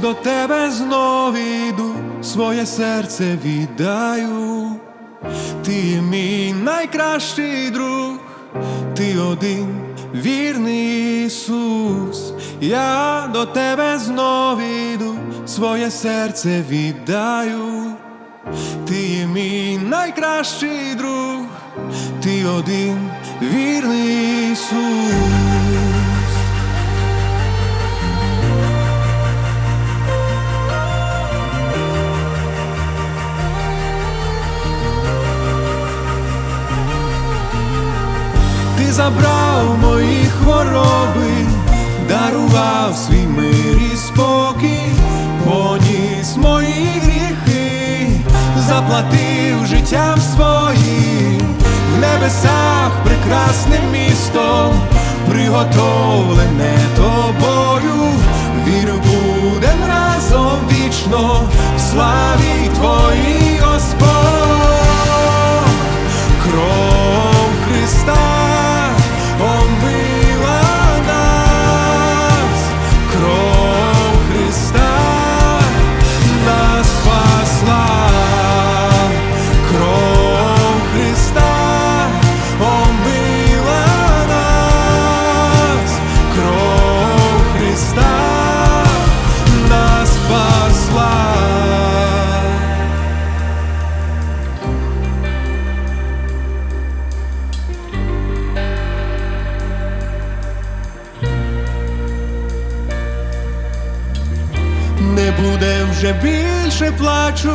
До тебе знов іду, своє серце віддаю. Ти мій найкращий друг, ти один вірний Ісус, я до тебе знов іду, своє серце віддаю. Ти мій найкращий друг, ти один вірний Ісус. Забрав мої хвороби, дарував свій мир і спокій, поніс мої гріхи, заплатив життям своїм. В небесах прекрасне місто, приготовлене тобою, вірю, будем разом вічно, в славі твоїй Господь. Кров Христа буде вже більше плачу,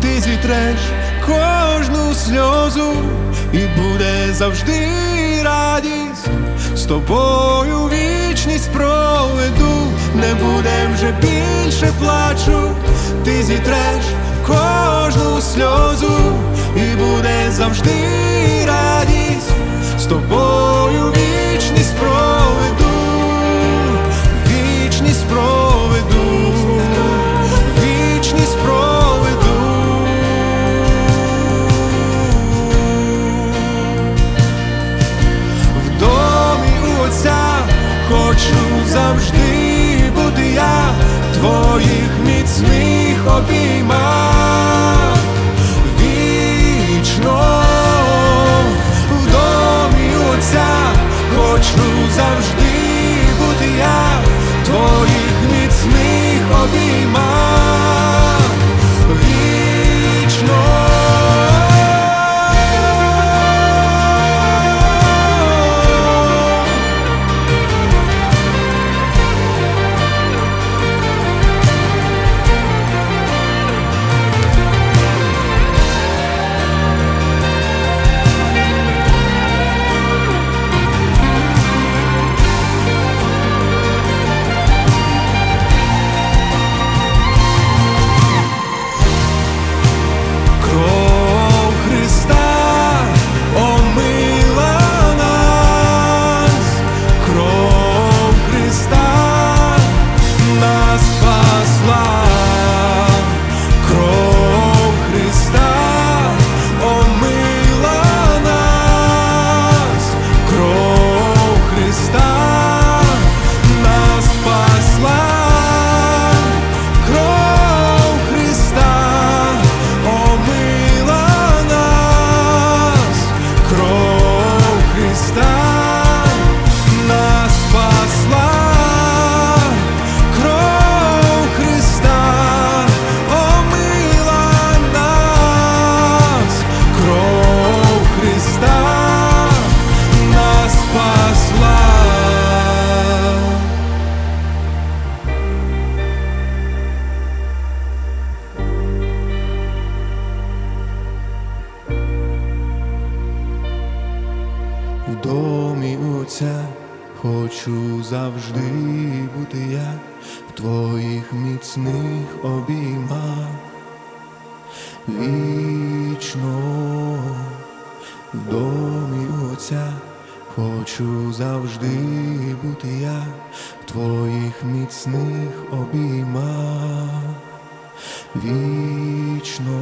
ти зітреш кожну сльозу, і буде завжди радість, з тобою вічність проведу, не буде вже більше плачу, ти зітреш завжди буду я твоїх міцних обіймах завжди бути я в твоїх міцних обіймах. Вічно в домі отця хочу завжди бути я в твоїх міцних обіймах. Вічно